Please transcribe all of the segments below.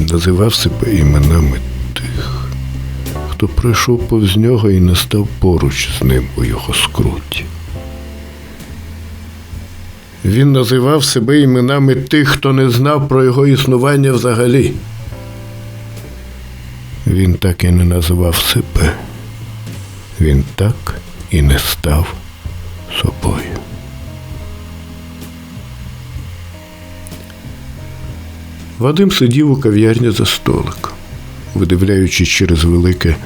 Він називав себе іменами тих, хто пройшов повз нього і не став поруч з ним у його скруті. Він називав себе іменами тих, хто не знав про його існування взагалі. Він так і не назвав себе. Він так і не став собою. Вадим сидів у кав'ярні за столиком, видивляючись через велике,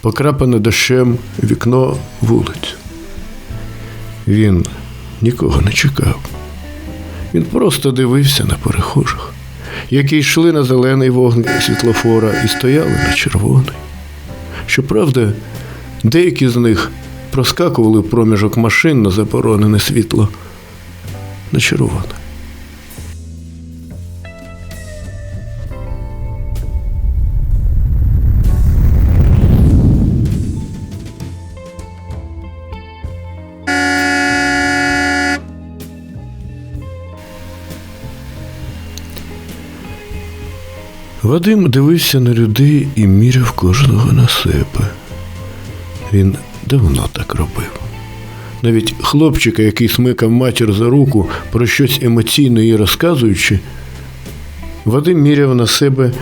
покрапане дощем вікно вулицю. Він нікого не чекав. Він просто дивився на перехожих, які йшли на зелений вогник світлофора і стояли на червоний. Щоправда, деякі з них проскакували проміжок машин на заборонене світло на червоне. Вадим дивився на людей і міряв кожного на себе. Він давно так робив. Навіть хлопчика, який смикав матір за руку, про щось емоційно їй розказуючи, Вадим міряв на себе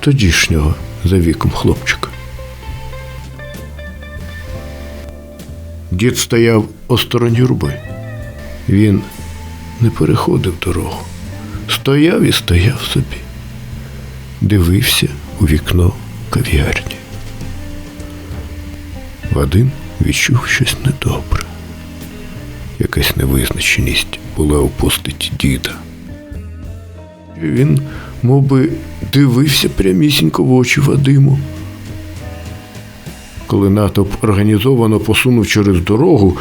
тодішнього за віком хлопчика. Дід стояв осторонь юрби. Він не переходив дорогу. Стояв і стояв собі, дивився у вікно кав'ярні. Вадим відчув щось недобре. Якась невизначеність була у постаті діда. Він мов би, дивився прямісінько в очі Вадиму. Коли натовп організовано посунув через дорогу,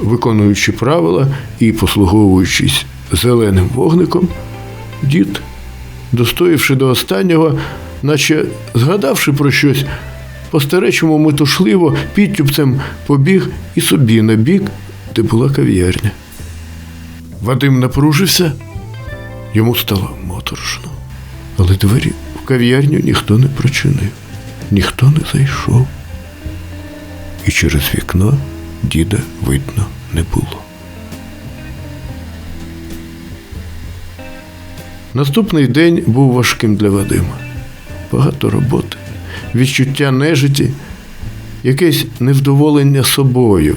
виконуючи правила і послуговуючись зеленим вогником, дід, достоївши до останнього, наче згадавши про щось, по-старечому метушливо підтюпцем побіг і собі на бік, де була кав'ярня. Вадим напружився, йому стало моторошно, але двері в кав'ярню ніхто не прочинив, ніхто не зайшов. І через вікно діда видно не було. Наступний день був важким для Вадима. Багато роботи, відчуття нежиті, якесь невдоволення собою,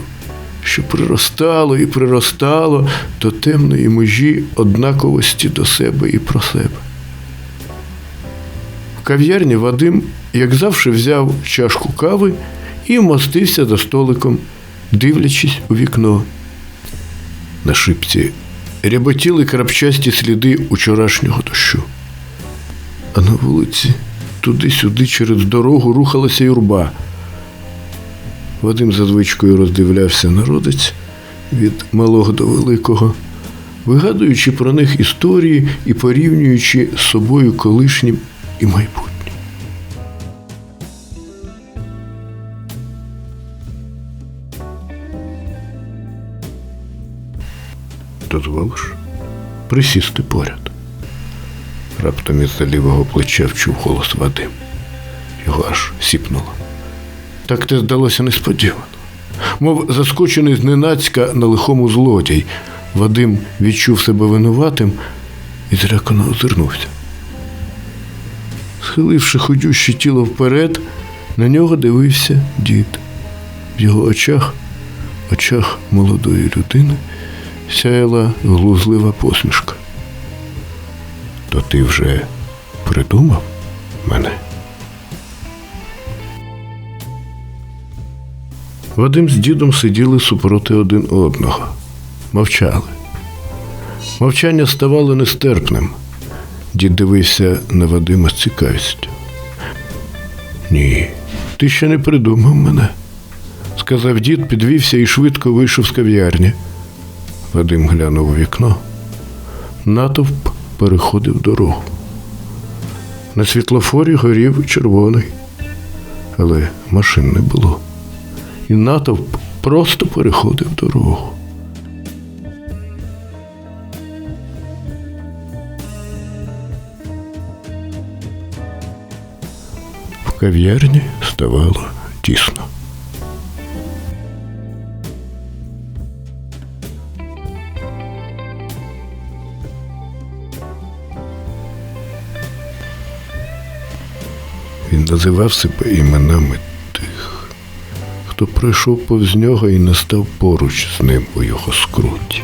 що приростало і приростало до темної межі однаковості до себе і про себе. В кав'ярні Вадим, як завжди, взяв чашку кави і вмостився за столиком, дивлячись у вікно. На шипці ряботіли крапчасті сліди учорашнього дощу. А на вулиці туди-сюди через дорогу рухалася юрба. Вадим за звичкою роздивлявся народець від малого до великого, вигадуючи про них історії і порівнюючи з собою колишнім і майбутнім. Дозволиш присісти поряд. Раптом із-за лівого плеча вчув голос Вадим. Його аж сіпнуло. Так те здалося несподівано. Мов заскочений зненацька на лихому злодій, Вадим відчув себе винуватим і зрякано озирнувся. Схиливши ходюще тіло вперед, на нього дивився дід. В його очах, очах молодої людини, сяяла глузлива посмішка. То ти вже придумав мене? Вадим з дідом сиділи супроти один одного, мовчали. Мовчання ставало нестерпним. Дід дивився на Вадима з цікавістю. Ні, ти ще не придумав мене, сказав дід, підвівся і швидко вийшов з кав'ярні. Вадим глянув у вікно. Натовп переходив дорогу. На світлофорі горів червоний, але машин не було. І натовп просто переходив дорогу. В кав'ярні ставало тісно. Він називав себе іменами тих, хто пройшов повз нього і не став поруч з ним у його скруті.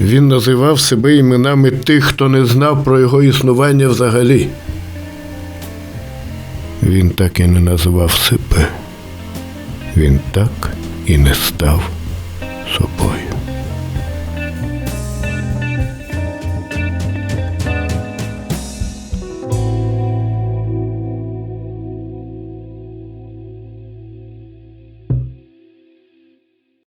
Він називав себе іменами тих, хто не знав про його існування взагалі. Він так і не назвав себе. Він так і не став собою.